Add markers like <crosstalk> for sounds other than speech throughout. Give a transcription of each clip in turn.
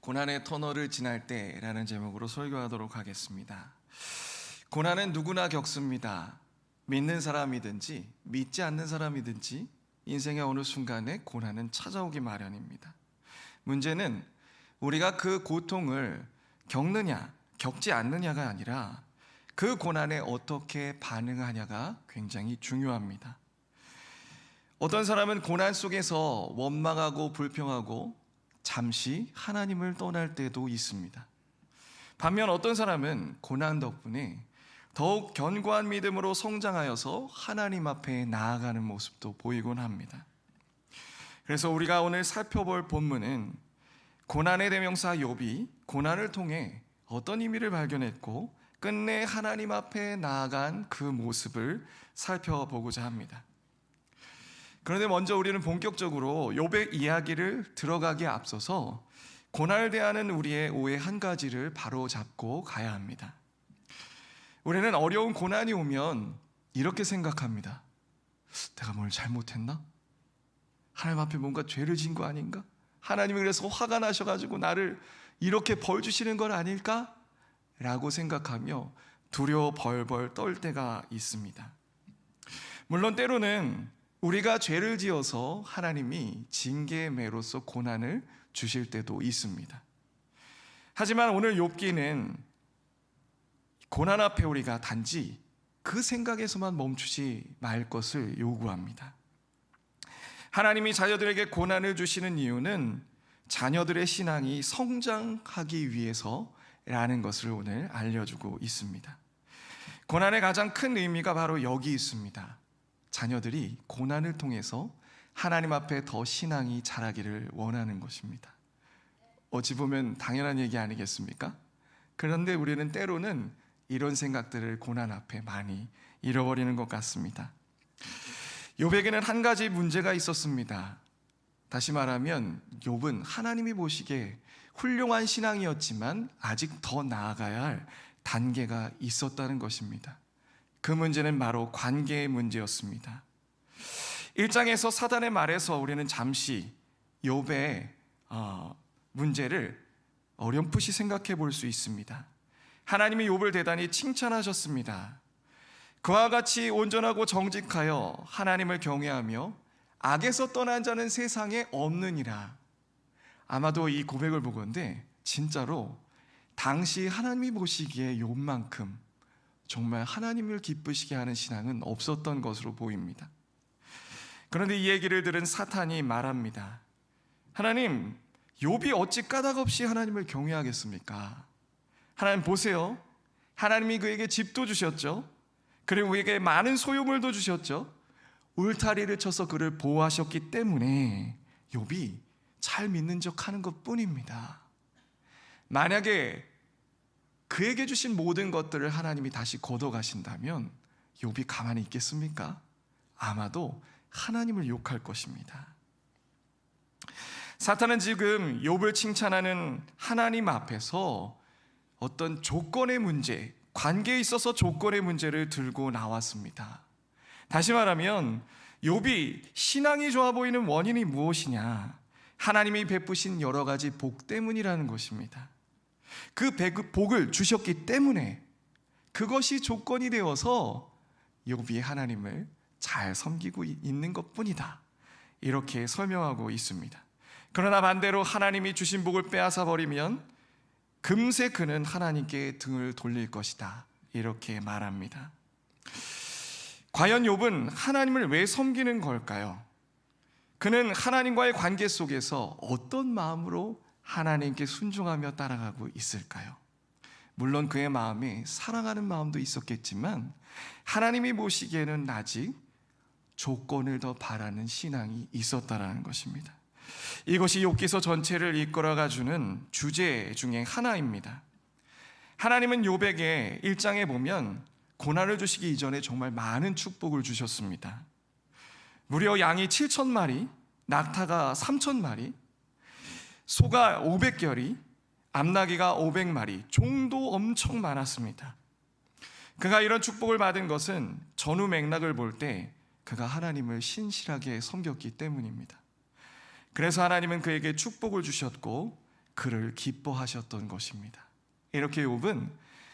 고난의 터널을 지날 때라는 제목으로 설교하도록 하겠습니다. 고난은 누구나 겪습니다. 믿는 사람이든지 믿지 않는 사람이든지 인생의 어느 순간에 고난은 찾아오기 마련입니다. 문제는 우리가 그 고통을 겪느냐, 겪지 않느냐가 아니라 그 고난에 어떻게 반응하냐가 굉장히 중요합니다. 어떤 사람은 고난 속에서 원망하고 불평하고 잠시 하나님을 떠날 때도 있습니다. 반면 어떤 사람은 고난 덕분에 더욱 견고한 믿음으로 성장하여서 하나님 앞에 나아가는 모습도 보이곤 합니다. 그래서 우리가 오늘 살펴볼 본문은 고난의 대명사 욥이 고난을 통해 어떤 의미를 발견했고 끝내 하나님 앞에 나아간 그 모습을 살펴보고자 합니다. 그런데 먼저 우리는 본격적으로 욥의 이야기를 들어가기에 앞서서 고난을 대하는 우리의 오해 한 가지를 바로 잡고 가야 합니다. 우리는 어려운 고난이 오면 이렇게 생각합니다. 내가 뭘 잘못했나? 하나님 앞에 뭔가 죄를 진 거 아닌가? 하나님이 그래서 화가 나셔가지고 나를 이렇게 벌 주시는 건 아닐까? 라고 생각하며 두려워 벌벌 떨 때가 있습니다. 물론 때로는 우리가 죄를 지어서 하나님이 징계의 매로서 고난을 주실 때도 있습니다. 하지만 오늘 욥기는 고난 앞에 우리가 단지 그 생각에서만 멈추지 말 것을 요구합니다. 하나님이 자녀들에게 고난을 주시는 이유는 자녀들의 신앙이 성장하기 위해서라는 것을 오늘 알려주고 있습니다. 고난의 가장 큰 의미가 바로 여기 있습니다. 자녀들이 고난을 통해서 하나님 앞에 더 신앙이 자라기를 원하는 것입니다. 어찌 보면 당연한 얘기 아니겠습니까? 그런데 우리는 때로는 이런 생각들을 고난 앞에 많이 잃어버리는 것 같습니다. 욥에게는 한 가지 문제가 있었습니다. 다시 말하면 욥은 하나님이 보시기에 훌륭한 신앙이었지만 아직 더 나아가야 할 단계가 있었다는 것입니다. 그 문제는 바로 관계의 문제였습니다. 1장에서 사단의 말에서 우리는 잠시 욥의 어, 문제를 어렴풋이 생각해 볼 수 있습니다. 하나님이 욥을 대단히 칭찬하셨습니다. 그와 같이 온전하고 정직하여 하나님을 경외하며 악에서 떠난 자는 세상에 없느니라. 아마도 이 고백을 보건데 진짜로 당시 하나님이 보시기에 욥만큼 정말 하나님을 기쁘시게 하는 신앙은 없었던 것으로 보입니다. 그런데 이 얘기를 들은 사탄이 말합니다. 하나님, 욥이 어찌 까닭 없이 하나님을 경외하겠습니까? 하나님 보세요. 하나님이 그에게 집도 주셨죠. 그리고 그에게 많은 소유물도 주셨죠. 울타리를 쳐서 그를 보호하셨기 때문에 욥이 잘 믿는 척 하는 것 뿐입니다. 만약에 그에게 주신 모든 것들을 하나님이 다시 걷어 가신다면 욥이 가만히 있겠습니까? 아마도 하나님을 욕할 것입니다. 사탄은 지금 욥을 칭찬하는 하나님 앞에서 어떤 조건의 문제, 관계에 있어서 조건의 문제를 들고 나왔습니다. 다시 말하면 욥이 신앙이 좋아 보이는 원인이 무엇이냐? 하나님이 베푸신 여러 가지 복 때문이라는 것입니다. 그 복을 주셨기 때문에 그것이 조건이 되어서 욥이 하나님을 잘 섬기고 있는 것뿐이다. 이렇게 설명하고 있습니다. 그러나 반대로 하나님이 주신 복을 빼앗아 버리면 금세 그는 하나님께 등을 돌릴 것이다. 이렇게 말합니다. 과연 욥은 하나님을 왜 섬기는 걸까요? 그는 하나님과의 관계 속에서 어떤 마음으로 하나님께 순종하며 따라가고 있을까요? 물론 그의 마음에 사랑하는 마음도 있었겠지만 하나님이 보시기에는 아직 조건을 더 바라는 신앙이 있었다라는 것입니다. 이것이 욥기서 전체를 이끌어가 주는 주제 중에 하나입니다. 하나님은 욥에게 1장에 보면 고난을 주시기 이전에 정말 많은 축복을 주셨습니다. 무려 양이 7천 마리, 낙타가 3천 마리, 소가 500결이, 암나귀가 500마리, 종도 엄청 많았습니다. 그가 이런 축복을 받은 것은 전후 맥락을 볼 때 그가 하나님을 신실하게 섬겼기 때문입니다. 그래서 하나님은 그에게 축복을 주셨고 그를 기뻐하셨던 것입니다. 이렇게 욥은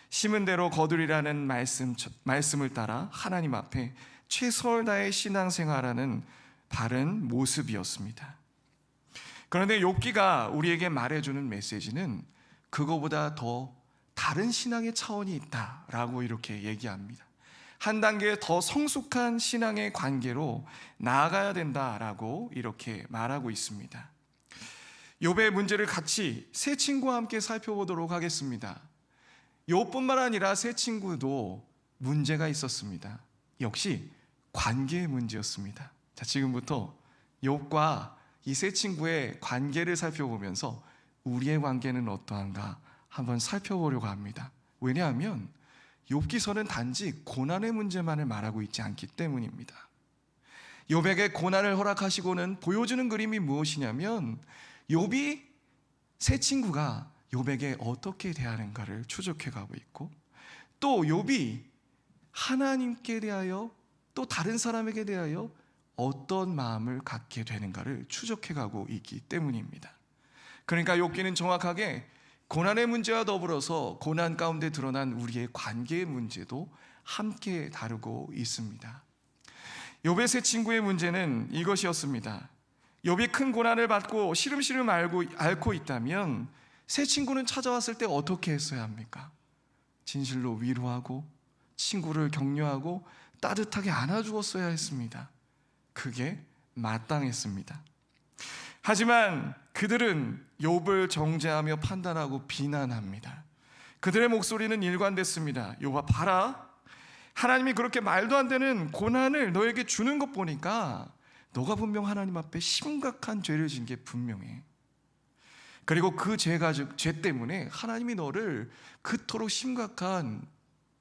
심은 대로 거두리라는 말씀, 말씀을 따라 하나님 앞에 최선을 다해 신앙생활하는 바른 모습이었습니다. 그런데 욥기가 우리에게 말해주는 메시지는 그거보다 더 다른 신앙의 차원이 있다라고 이렇게 얘기합니다. 한 단계 더 성숙한 신앙의 관계로 나아가야 된다라고 이렇게 말하고 있습니다. 욥의 문제를 같이 세 친구와 함께 살펴보도록 하겠습니다. 욥뿐만 아니라 세 친구도 문제가 있었습니다. 역시 관계의 문제였습니다. 자, 지금부터 욥과 이 세 친구의 관계를 살펴보면서 우리의 관계는 어떠한가 한번 살펴보려고 합니다. 왜냐하면 욥기서는 단지 고난의 문제만을 말하고 있지 않기 때문입니다. 욥에게 고난을 허락하시고는 보여주는 그림이 무엇이냐면 욥이 세 친구가 욥에게 어떻게 대하는가를 추적해 가고 있고 또 욥이 하나님께 대하여 또 다른 사람에게 대하여 어떤 마음을 갖게 되는가를 추적해 가고 있기 때문입니다. 그러니까 욥기는 정확하게 고난의 문제와 더불어서 고난 가운데 드러난 우리의 관계의 문제도 함께 다루고 있습니다. 욥의 세 친구의 문제는 이것이었습니다. 욥이 큰 고난을 받고 시름시름 알고 앓고 있다면 새 친구는 찾아왔을 때 어떻게 했어야 합니까? 진실로 위로하고 친구를 격려하고 따뜻하게 안아주었어야 했습니다. 그게 마땅했습니다. 하지만 그들은 욥을 정죄하며 판단하고 비난합니다. 그들의 목소리는 일관됐습니다. 욥아 봐라. 하나님이 그렇게 말도 안 되는 고난을 너에게 주는 것 보니까 너가 분명 하나님 앞에 심각한 죄를 진 게 분명해. 그리고 그 죄가 죄 때문에 하나님이 너를 그토록 심각한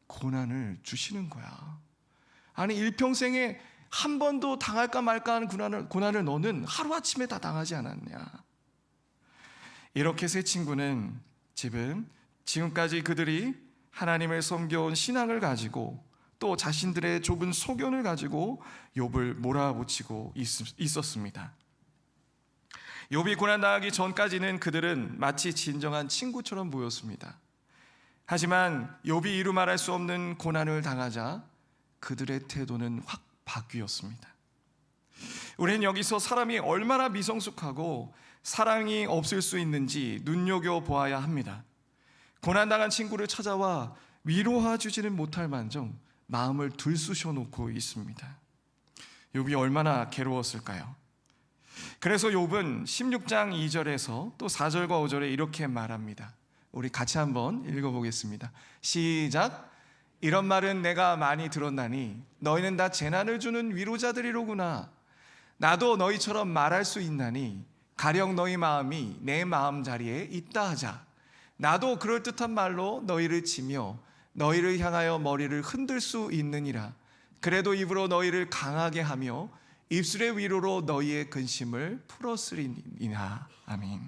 고난을 주시는 거야. 아니 일평생에 한 번도 당할까 말까 하는 고난을, 고난을 너는 하루아침에 다 당하지 않았냐. 이렇게 세 친구는 지금 지금까지 그들이 하나님을 섬겨온 신앙을 가지고 또 자신들의 좁은 소견을 가지고 욥을 몰아붙이고 있었습니다. 욥이 고난 당하기 전까지는 그들은 마치 진정한 친구처럼 보였습니다. 하지만 욥이 이루 말할 수 없는 고난을 당하자 그들의 태도는 확 바뀌었습니다. 우리는 여기서 사람이 얼마나 미성숙하고 사랑이 없을 수 있는지 눈여겨 보아야 합니다. 고난당한 친구를 찾아와 위로해 주지는 못할 만정 마음을 들쑤셔 놓고 있습니다. 욥이 얼마나 괴로웠을까요? 그래서 욥은 16장 2절에서 또 4절과 5절에 이렇게 말합니다. 우리 같이 한번 읽어보겠습니다. 시작. 이런 말은 내가 많이 들었나니 너희는 다 재난을 주는 위로자들이로구나. 나도 너희처럼 말할 수 있나니 가령 너희 마음이 내 마음 자리에 있다 하자. 나도 그럴 듯한 말로 너희를 치며 너희를 향하여 머리를 흔들 수 있느니라. 그래도 입으로 너희를 강하게 하며 입술의 위로로 너희의 근심을 풀었으리니나. 아멘.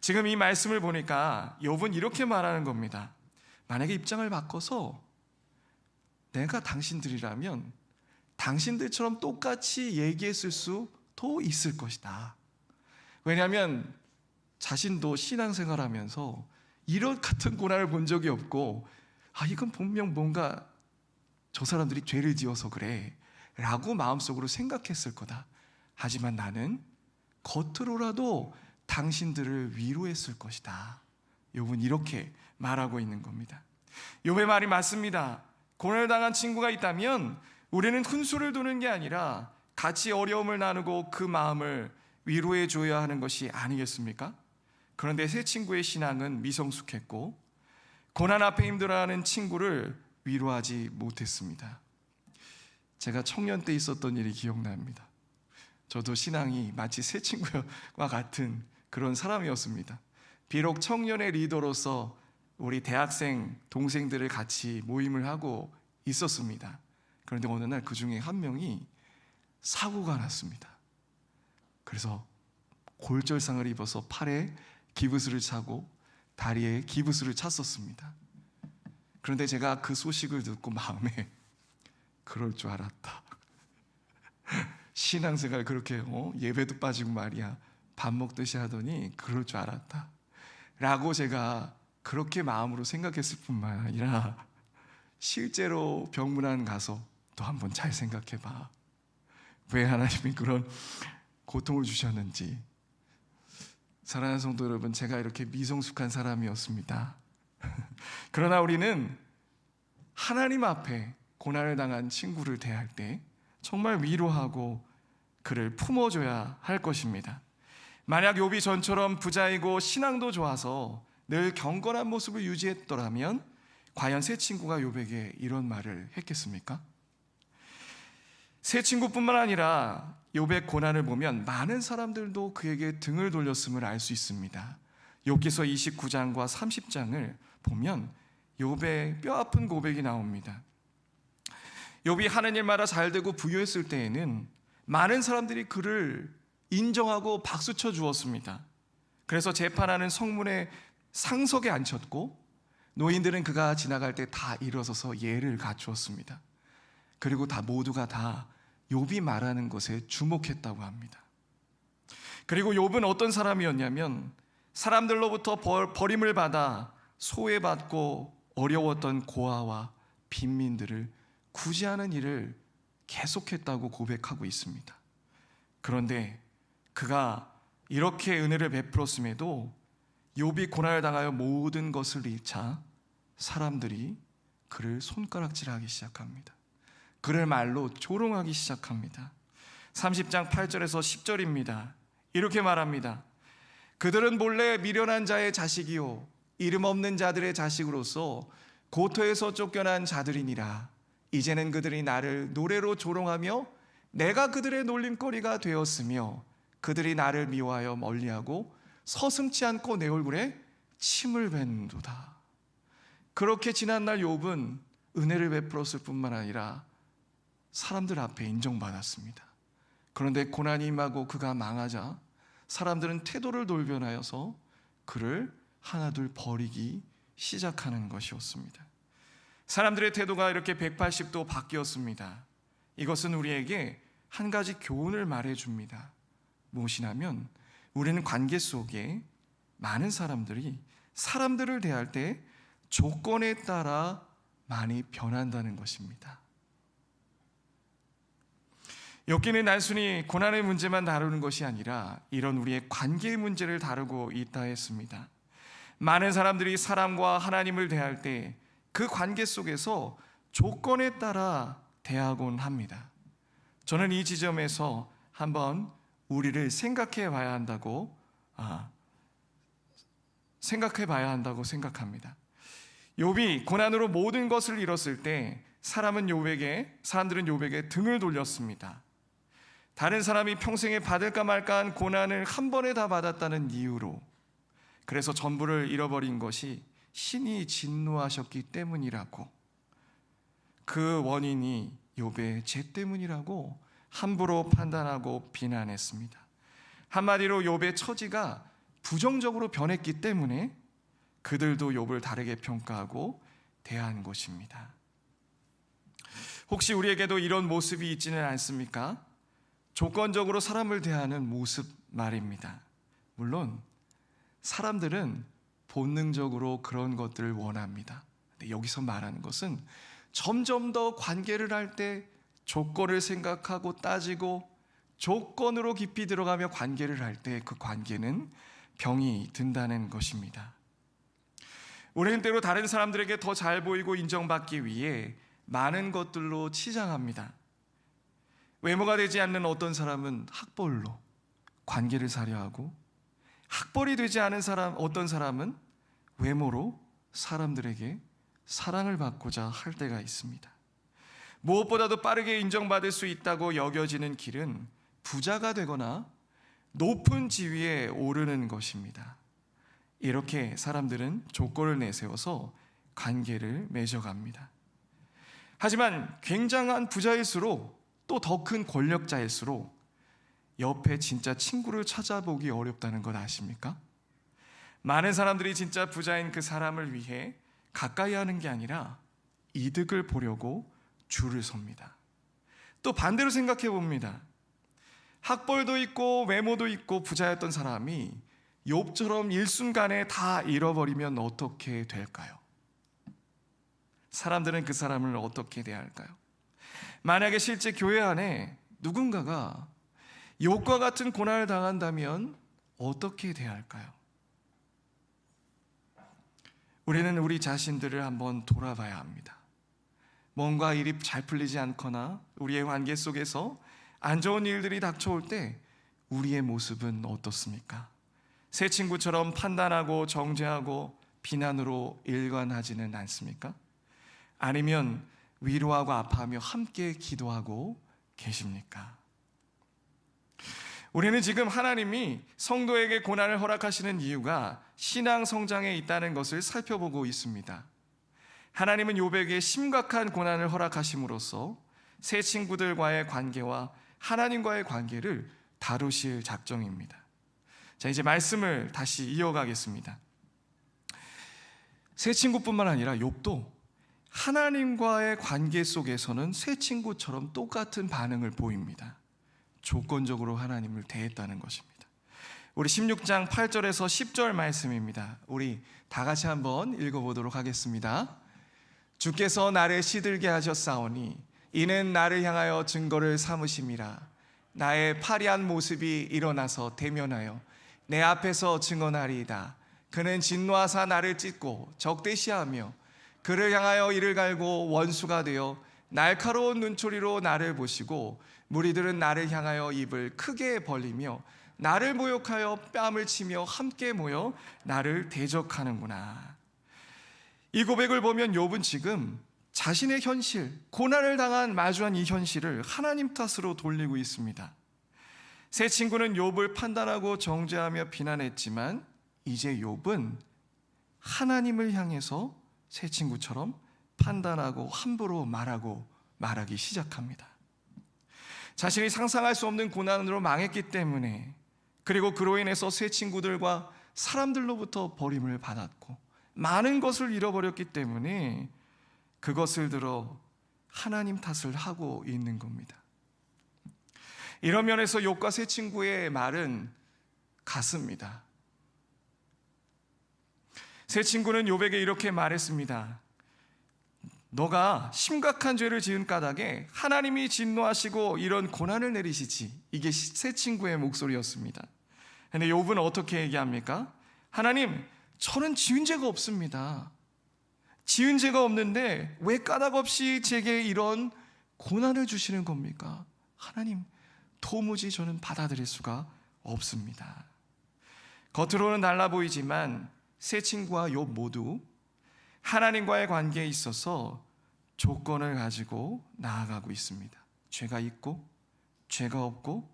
지금 이 말씀을 보니까 욥은 이렇게 말하는 겁니다. 만약에 입장을 바꿔서 내가 당신들이라면 당신들처럼 똑같이 얘기했을 수도 있을 것이다. 왜냐하면 자신도 신앙생활 하면서 이런 같은 고난을 본 적이 없고 아 이건 분명 뭔가 저 사람들이 죄를 지어서 그래 라고 마음속으로 생각했을 거다. 하지만 나는 겉으로라도 당신들을 위로했을 것이다. 욥은 이렇게 말하고 있는 겁니다. 욥의 말이 맞습니다. 고난을 당한 친구가 있다면 우리는 훈수를 두는 게 아니라 같이 어려움을 나누고 그 마음을 위로해 줘야 하는 것이 아니겠습니까? 그런데 새 친구의 신앙은 미성숙했고 고난 앞에 힘들어하는 친구를 위로하지 못했습니다. 제가 청년 때 있었던 일이 기억납니다. 저도 신앙이 마치 새 친구와 같은 그런 사람이었습니다. 비록 청년의 리더로서 우리 대학생 동생들을 같이 모임을 하고 있었습니다. 그런데 어느 날 그 중에 한 명이 사고가 났습니다. 그래서 골절상을 입어서 팔에 기부스를 차고 다리에 기부스를 찼었습니다. 그런데 제가 그 소식을 듣고 마음에 <laughs> 그럴 줄 알았다. <laughs> 신앙생활 그렇게 어? 예배도 빠지고 말이야 밥 먹듯이 하더니 그럴 줄 알았다. 라고 제가 그렇게 마음으로 생각했을 뿐만 아니라 실제로 병문안 가서 또 한번 잘 생각해 봐. 왜 하나님이 그런 고통을 주셨는지. 사랑하는 성도 여러분, 제가 이렇게 미성숙한 사람이었습니다. <laughs> 그러나 우리는 하나님 앞에 고난을 당한 친구를 대할 때 정말 위로하고 그를 품어줘야 할 것입니다. 만약 욥이 전처럼 부자이고 신앙도 좋아서 늘 경건한 모습을 유지했더라면 과연 새 친구가 욥에게 이런 말을 했겠습니까? 새 친구뿐만 아니라 욥의 고난을 보면 많은 사람들도 그에게 등을 돌렸음을 알 수 있습니다. 욥기서 29장과 30장을 보면 욥의 뼈아픈 고백이 나옵니다. 욥이 하는 일마다 잘 되고 부유했을 때에는 많은 사람들이 그를 인정하고 박수 쳐 주었습니다. 그래서 재판하는 성문의 상석에 앉혔고 노인들은 그가 지나갈 때 다 일어서서 예를 갖추었습니다. 그리고 다 모두가 다 욥이 말하는 것에 주목했다고 합니다. 그리고 욥은 어떤 사람이었냐면 사람들로부터 벌, 버림을 받아 소외받고 어려웠던 고아와 빈민들을 구제하는 일을 계속했다고 고백하고 있습니다. 그런데 그가 이렇게 은혜를 베풀었음에도 욥이 고난을 당하여 모든 것을 잃자 사람들이 그를 손가락질하기 시작합니다. 그를 말로 조롱하기 시작합니다. 30장 8절에서 10절입니다. 이렇게 말합니다. 그들은 몰래 미련한 자의 자식이요 이름 없는 자들의 자식으로서 고토에서 쫓겨난 자들이니라. 이제는 그들이 나를 노래로 조롱하며 내가 그들의 놀림거리가 되었으며 그들이 나를 미워하여 멀리하고 서슴치 않고 내 얼굴에 침을 뱉는도다. 그렇게 지난날 욥은 은혜를 베풀었을 뿐만 아니라 사람들 앞에 인정받았습니다. 그런데 고난이 임하고 그가 망하자 사람들은 태도를 돌변하여서 그를 하나둘 버리기 시작하는 것이었습니다. 사람들의 태도가 이렇게 180도 바뀌었습니다. 이것은 우리에게 한 가지 교훈을 말해 줍니다. 무엇이냐면 우리는 관계 속에 많은 사람들이 사람들을 대할 때 조건에 따라 많이 변한다는 것입니다. 엽기는 단순히 고난의 문제만 다루는 것이 아니라 이런 우리의 관계의 문제를 다루고 있다 했습니다. 많은 사람들이 사람과 하나님을 대할 때 그 관계 속에서 조건에 따라 대하곤 합니다. 저는 이 지점에서 한번 우리를 생각해 봐야 한다고 아, 생각해 봐야 한다고 생각합니다. 욥이 고난으로 모든 것을 잃었을 때 사람은 욥에게 사람들은 욥에게 등을 돌렸습니다. 다른 사람이 평생에 받을까 말까한 고난을 한 번에 다 받았다는 이유로 그래서 전부를 잃어버린 것이 신이 진노하셨기 때문이라고 그 원인이 욥의 죄 때문이라고 함부로 판단하고 비난했습니다. 한마디로 욥의 처지가 부정적으로 변했기 때문에 그들도 욥을 다르게 평가하고 대한 것입니다. 혹시 우리에게도 이런 모습이 있지는 않습니까? 조건적으로 사람을 대하는 모습 말입니다. 물론 사람들은 본능적으로 그런 것들을 원합니다. 여기서 말하는 것은 점점 더 관계를 할 때 조건을 생각하고 따지고 조건으로 깊이 들어가며 관계를 할 때 그 관계는 병이 든다는 것입니다. 우리는 때로 다른 사람들에게 더 잘 보이고 인정받기 위해 많은 것들로 치장합니다. 외모가 되지 않는 어떤 사람은 학벌로 관계를 사려 하고 학벌이 되지 않은 사람 어떤 사람은 외모로 사람들에게 사랑을 받고자 할 때가 있습니다. 무엇보다도 빠르게 인정받을 수 있다고 여겨지는 길은 부자가 되거나 높은 지위에 오르는 것입니다. 이렇게 사람들은 조건을 내세워서 관계를 맺어갑니다. 하지만 굉장한 부자일수록 또 더 큰 권력자일수록 옆에 진짜 친구를 찾아보기 어렵다는 것 아십니까? 많은 사람들이 진짜 부자인 그 사람을 위해 가까이 하는 게 아니라 이득을 보려고 줄을 섭니다. 또 반대로 생각해 봅니다. 학벌도 있고 외모도 있고 부자였던 사람이 욥처럼 일순간에 다 잃어버리면 어떻게 될까요? 사람들은 그 사람을 어떻게 대할까요? 만약에 실제 교회 안에 누군가가 욥과 같은 고난을 당한다면 어떻게 대할까요? 우리는 우리 자신들을 한번 돌아봐야 합니다. 뭔가 일이 잘 풀리지 않거나 우리의 관계 속에서 안 좋은 일들이 닥쳐올 때 우리의 모습은 어떻습니까? 새 친구처럼 판단하고 정죄하고 비난으로 일관하지는 않습니까? 아니면 위로하고 아파하며 함께 기도하고 계십니까? 우리는 지금 하나님이 성도에게 고난을 허락하시는 이유가 신앙 성장에 있다는 것을 살펴보고 있습니다. 하나님은 요백에 심각한 고난을 허락하심으로써 새 친구들과의 관계와 하나님과의 관계를 다루실 작정입니다. 자, 이제 말씀을 다시 이어가겠습니다. 새 친구뿐만 아니라 욥도 하나님과의 관계 속에서는 새 친구처럼 똑같은 반응을 보입니다. 조건적으로 하나님을 대했다는 것입니다. 우리 16장 8절에서 10절 말씀입니다. 우리 다 같이 한번 읽어보도록 하겠습니다. 주께서 나를 시들게 하셨사오니 이는 나를 향하여 증거를 삼으심이라 나의 파리한 모습이 일어나서 대면하여 내 앞에서 증언하리이다. 그는 진노하사 나를 찢고 적대시하며 그를 향하여 이를 갈고 원수가 되어 날카로운 눈초리로 나를 보시고 무리들은 나를 향하여 입을 크게 벌리며 나를 모욕하여 뺨을 치며 함께 모여 나를 대적하는구나. 이 고백을 보면 욥은 지금 자신의 현실, 고난을 당한 마주한 이 현실을 하나님 탓으로 돌리고 있습니다. 새 친구는 욥을 판단하고 정죄하며 비난했지만 이제 욥은 하나님을 향해서 새 친구처럼 판단하고 함부로 말하고 말하기 시작합니다. 자신이 상상할 수 없는 고난으로 망했기 때문에 그리고 그로 인해서 새 친구들과 사람들로부터 버림을 받았고 많은 것을 잃어버렸기 때문에 그것을 들어 하나님 탓을 하고 있는 겁니다. 이런 면에서 욥과 새 친구의 말은 같습니다. 새 친구는 욥에게 이렇게 말했습니다. 너가 심각한 죄를 지은 까닭에 하나님이 진노하시고 이런 고난을 내리시지. 이게 새 친구의 목소리였습니다. 근데 욥은 어떻게 얘기합니까? 하나님, 저는 지은 죄가 없습니다. 지은 죄가 없는데 왜 까닭 없이 제게 이런 고난을 주시는 겁니까? 하나님, 도무지 저는 받아들일 수가 없습니다. 겉으로는 달라 보이지만 새 친구와 욥 모두 하나님과의 관계에 있어서 조건을 가지고 나아가고 있습니다. 죄가 있고 죄가 없고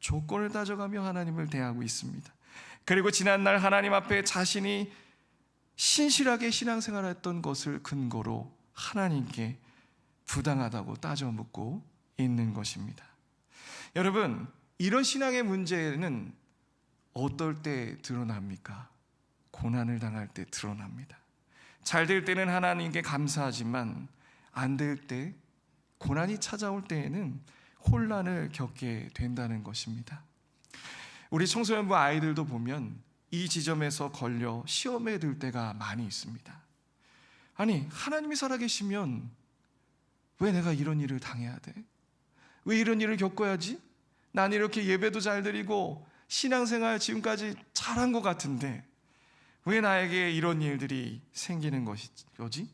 조건을 따져가며 하나님을 대하고 있습니다. 그리고 지난날 하나님 앞에 자신이 신실하게 신앙생활했던 것을 근거로 하나님께 부당하다고 따져 묻고 있는 것입니다. 여러분, 이런 신앙의 문제는 어떨 때 드러납니까? 고난을 당할 때 드러납니다. 잘 될 때는 하나님께 감사하지만 안 될 때, 고난이 찾아올 때에는 혼란을 겪게 된다는 것입니다. 우리 청소년부 아이들도 보면 이 지점에서 걸려 시험에 들 때가 많이 있습니다. 아니, 하나님이 살아계시면 왜 내가 이런 일을 당해야 돼? 왜 이런 일을 겪어야지? 난 이렇게 예배도 잘 드리고 신앙생활 지금까지 잘한 것 같은데 왜 나에게 이런 일들이 생기는 것이지?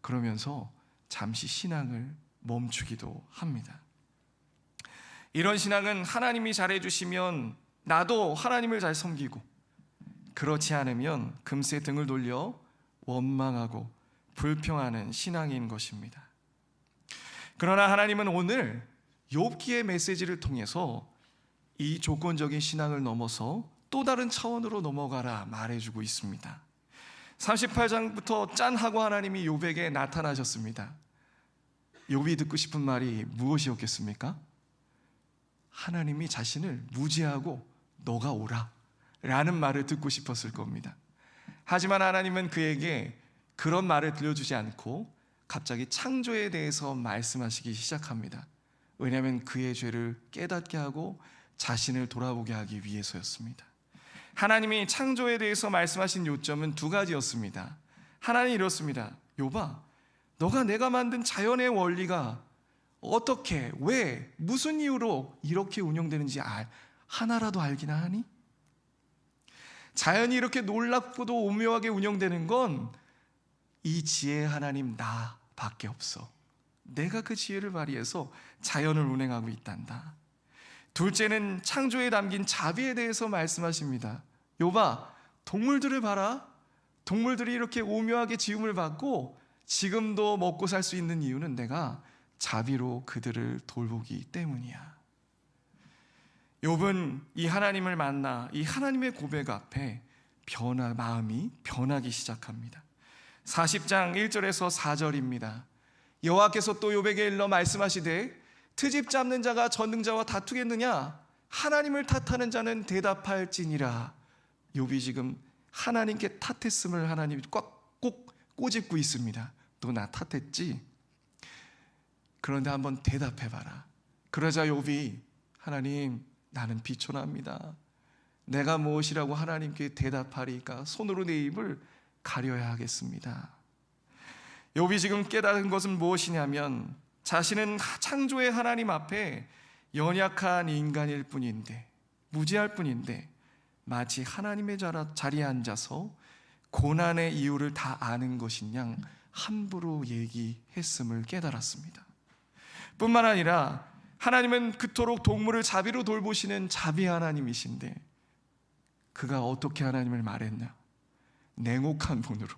그러면서 잠시 신앙을 멈추기도 합니다. 이런 신앙은 하나님이 잘해주시면 나도 하나님을 잘 섬기고 그렇지 않으면 금세 등을 돌려 원망하고 불평하는 신앙인 것입니다. 그러나 하나님은 오늘 욥기의 메시지를 통해서 이 조건적인 신앙을 넘어서 또 다른 차원으로 넘어가라 말해주고 있습니다. 38장부터 짠 하고 하나님이 욥에게 나타나셨습니다. 욥이 듣고 싶은 말이 무엇이었겠습니까? 하나님이 자신을 무지하고 너가 오라 라는 말을 듣고 싶었을 겁니다. 하지만 하나님은 그에게 그런 말을 들려주지 않고 갑자기 창조에 대해서 말씀하시기 시작합니다. 왜냐하면 그의 죄를 깨닫게 하고 자신을 돌아보게 하기 위해서였습니다. 하나님이 창조에 대해서 말씀하신 요점은 두 가지였습니다. 하나는 이렇습니다. 요봐, 너가 내가 만든 자연의 원리가 어떻게, 왜, 무슨 이유로 이렇게 운영되는지 알, 하나라도 알기나 하니? 자연이 이렇게 놀랍고도 오묘하게 운영되는 건 이 지혜 하나님 나밖에 없어. 내가 그 지혜를 발휘해서 자연을 운행하고 있단다. 둘째는 창조에 담긴 자비에 대해서 말씀하십니다. 요봐, 동물들을 봐라. 동물들이 이렇게 오묘하게 지음을 받고 지금도 먹고 살 수 있는 이유는 내가 자비로 그들을 돌보기 때문이야. 욥은 이 하나님을 만나 이 하나님의 고백 앞에 변화 마음이 변하기 시작합니다. 40장 1절에서 4절입니다. 여호와께서 또 욥에게 일러 말씀하시되 트집 잡는 자가 전능자와 다투겠느냐 하나님을 탓하는 자는 대답할지니라. 욥이 지금 하나님께 탓했음을 하나님이 꽉꼭 꼬집고 있습니다. 또나 탓했지? 그런데 한번 대답해 봐라. 그러자 욥이 하나님 나는 비천합니다. 내가 무엇이라고 하나님께 대답하리까 손으로 내 입을 가려야 하겠습니다. 욥이 지금 깨달은 것은 무엇이냐면 자신은 창조의 하나님 앞에 연약한 인간일 뿐인데 무지할 뿐인데 마치 하나님의 자리에 앉아서 고난의 이유를 다 아는 것인 양 함부로 얘기했음을 깨달았습니다. 뿐만 아니라 하나님은 그토록 동물을 자비로 돌보시는 자비 하나님이신데 그가 어떻게 하나님을 말했냐? 냉혹한 분으로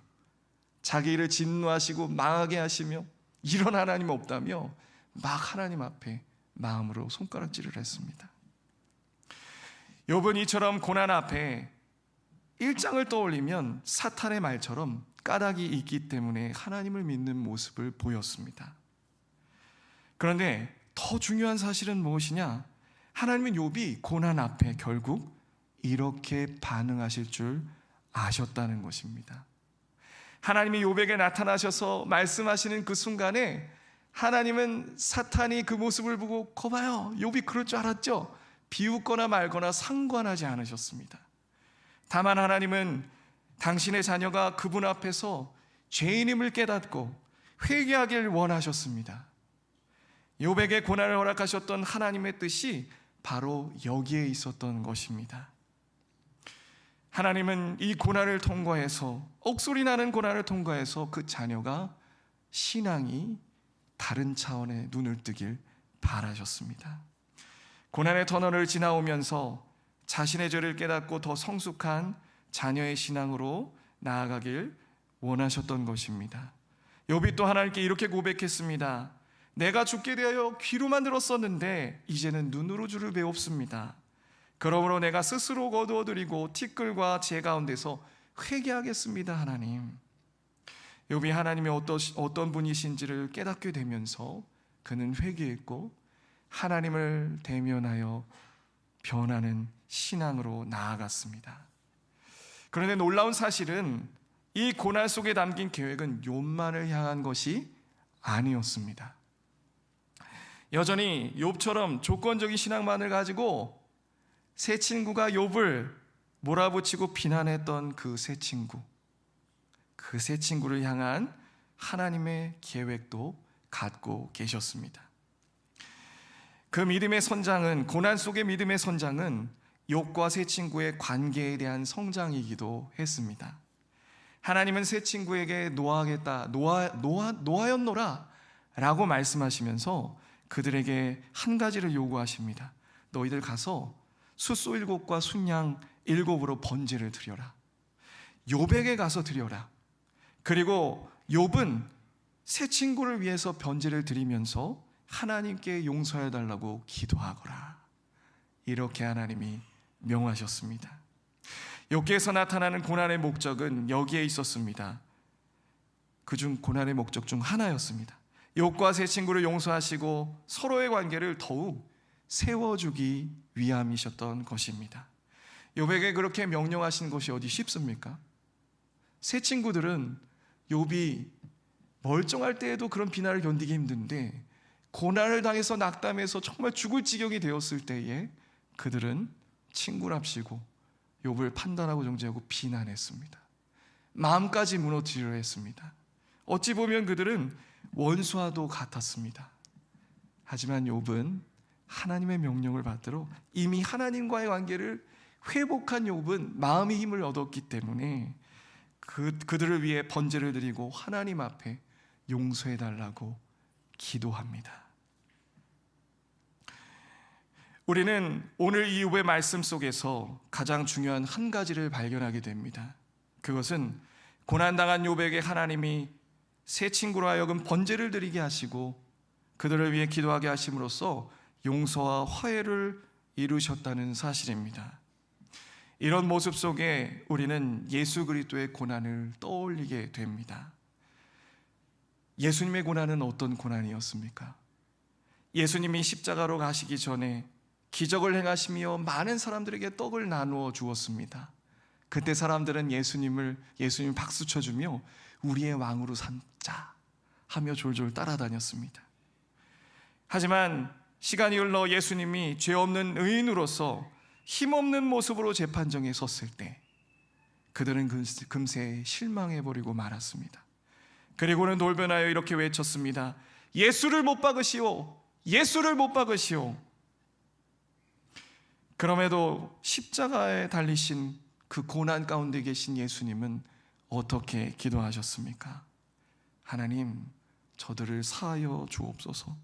자기 일을 진노하시고 망하게 하시며 이런 하나님 없다며 막 하나님 앞에 마음으로 손가락질을 했습니다. 욥은 이처럼 고난 앞에 일장을 떠올리면 사탄의 말처럼 까닭이 있기 때문에 하나님을 믿는 모습을 보였습니다. 그런데 더 중요한 사실은 무엇이냐? 하나님은 욥이 고난 앞에 결국 이렇게 반응하실 줄 아셨다는 것입니다. 하나님이 욥에게 나타나셔서 말씀하시는 그 순간에 하나님은 사탄이 그 모습을 보고 거봐요. 욥이 그럴 줄 알았죠. 비웃거나 말거나 상관하지 않으셨습니다. 다만 하나님은 당신의 자녀가 그분 앞에서 죄인임을 깨닫고 회개하길 원하셨습니다. 욥에게 고난을 허락하셨던 하나님의 뜻이 바로 여기에 있었던 것입니다. 하나님은 이 고난을 통과해서 억소리 나는 고난을 통과해서 그 자녀가 신앙이 다른 차원의 눈을 뜨길 바라셨습니다. 고난의 터널을 지나오면서 자신의 죄를 깨닫고 더 성숙한 자녀의 신앙으로 나아가길 원하셨던 것입니다. 욥이 또 하나님께 이렇게 고백했습니다. 내가 죽게 되어 귀로만 들었었는데 이제는 눈으로 주를 배웁습니다. 그러므로 내가 스스로 거두어 드리고 티끌과 제 가운데서 회개하겠습니다, 하나님. 욥이 하나님의 어떤, 어떤 분이신지를 깨닫게 되면서 그는 회개했고 하나님을 대면하여 변하는 신앙으로 나아갔습니다. 그런데 놀라운 사실은 이 고난 속에 담긴 계획은 욥만을 향한 것이 아니었습니다. 여전히 욥처럼 조건적인 신앙만을 가지고 새 친구가 욥을 몰아붙이고 비난했던 그 새 친구, 그 새 친구를 향한 하나님의 계획도 갖고 계셨습니다. 그 믿음의 선장은 고난 속의 믿음의 선장은 욥과 새 친구의 관계에 대한 성장이기도 했습니다. 하나님은 새 친구에게 노하겠다, 노하, 노하, 노하였노라라고 말씀하시면서 그들에게 한 가지를 요구하십니다. 너희들 가서 숫소 일곱과 순양 일곱으로 번제를 드려라. 욥에게 가서 드려라. 그리고 욥은 새 친구를 위해서 번제를 드리면서 하나님께 용서해 달라고 기도하거라. 이렇게 하나님이 명하셨습니다. 욥기에서 나타나는 고난의 목적은 여기에 있었습니다. 그중 고난의 목적 중 하나였습니다. 욥과 새 친구를 용서하시고 서로의 관계를 더욱 세워주기 위함이셨던 것입니다. 욥에게 그렇게 명령하신 것이 어디 쉽습니까? 새 친구들은 욥이 멀쩡할 때에도 그런 비난을 견디기 힘든데 고난을 당해서 낙담해서 정말 죽을 지경이 되었을 때에 그들은 친구랍시고 욥을 판단하고 정죄하고 비난했습니다. 마음까지 무너뜨리려 했습니다. 어찌 보면 그들은 원수와도 같았습니다. 하지만 욥은 하나님의 명령을 받들어 이미 하나님과의 관계를 회복한 욥은 마음의 힘을 얻었기 때문에 그, 그들을 위해 번제를 드리고 하나님 앞에 용서해 달라고 기도합니다. 우리는 오늘 이 욥의 말씀 속에서 가장 중요한 한 가지를 발견하게 됩니다. 그것은 고난당한 욥에게 하나님이 새 친구로 하여금 번제를 드리게 하시고 그들을 위해 기도하게 하심으로써 용서와 화해를 이루셨다는 사실입니다. 이런 모습 속에 우리는 예수 그리스도의 고난을 떠올리게 됩니다. 예수님의 고난은 어떤 고난이었습니까? 예수님이 십자가로 가시기 전에 기적을 행하시며 많은 사람들에게 떡을 나누어 주었습니다. 그때 사람들은 예수님을 예수님 박수 쳐주며 우리의 왕으로 삼자 하며 졸졸 따라다녔습니다. 하지만 시간이 흘러 예수님이 죄 없는 의인으로서 힘없는 모습으로 재판정에 섰을 때 그들은 금세 실망해 버리고 말았습니다. 그리고는 돌변하여 이렇게 외쳤습니다. 예수를 못 박으시오. 예수를 못 박으시오. 그럼에도 십자가에 달리신 그 고난 가운데 계신 예수님은 어떻게 기도하셨습니까? 하나님, 저들을 사하여 주옵소서.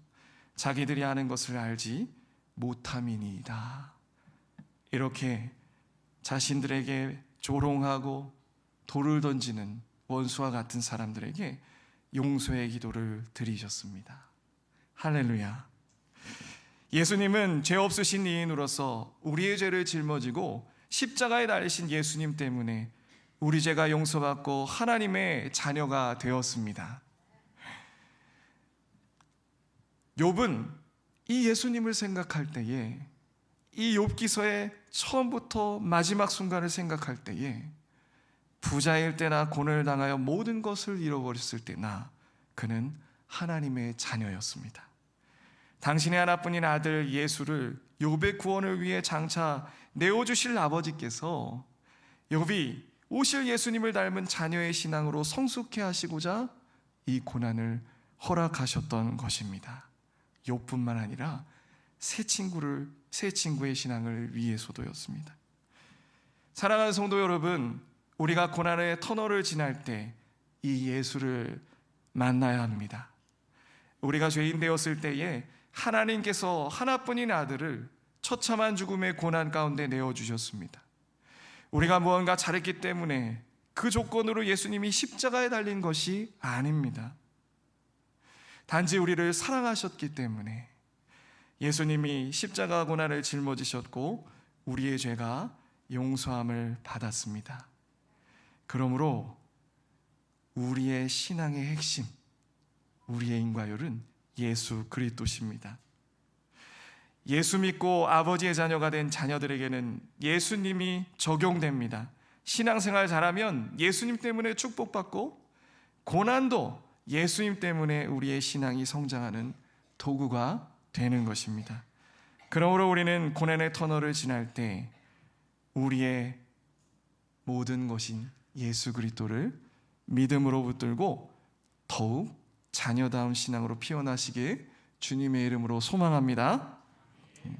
자기들이 아는 것을 알지 못함이니이다. 이렇게 자신들에게 조롱하고 돌을 던지는 원수와 같은 사람들에게 용서의 기도를 드리셨습니다. 할렐루야. 예수님은 죄 없으신 이인으로서 우리의 죄를 짊어지고 십자가에 달리신 예수님 때문에 우리 죄가 용서받고 하나님의 자녀가 되었습니다. 욥은 이 예수님을 생각할 때에 이 욥기서의 처음부터 마지막 순간을 생각할 때에 부자일 때나 고난을 당하여 모든 것을 잃어버렸을 때나 그는 하나님의 자녀였습니다. 당신의 하나뿐인 아들 예수를 욥의 구원을 위해 장차 내어 주실 아버지께서 욥이 오실 예수님을 닮은 자녀의 신앙으로 성숙해 하시고자 이 고난을 허락하셨던 것입니다. 욥뿐만 아니라 새 친구를 새 친구의 신앙을 위해서도였습니다. 사랑하는 성도 여러분, 우리가 고난의 터널을 지날 때 이 예수를 만나야 합니다. 우리가 죄인 되었을 때에 하나님께서 하나뿐인 아들을 처참한 죽음의 고난 가운데 내어 주셨습니다. 우리가 무언가 잘했기 때문에 그 조건으로 예수님이 십자가에 달린 것이 아닙니다. 단지 우리를 사랑하셨기 때문에 예수님이 십자가 고난을 짊어지셨고 우리의 죄가 용서함을 받았습니다. 그러므로 우리의 신앙의 핵심, 우리의 인과율은 예수 그리스도십니다. 예수 믿고 아버지의 자녀가 된 자녀들에게는 예수님이 적용됩니다. 신앙생활 잘하면 예수님 때문에 축복받고 고난도 예수님 때문에 우리의 신앙이 성장하는 도구가 되는 것입니다. 그러므로 우리는 고난의 터널을 지날 때 우리의 모든 것인 예수 그리스도를 믿음으로 붙들고 더욱 자녀다운 신앙으로 피어나시길 주님의 이름으로 소망합니다.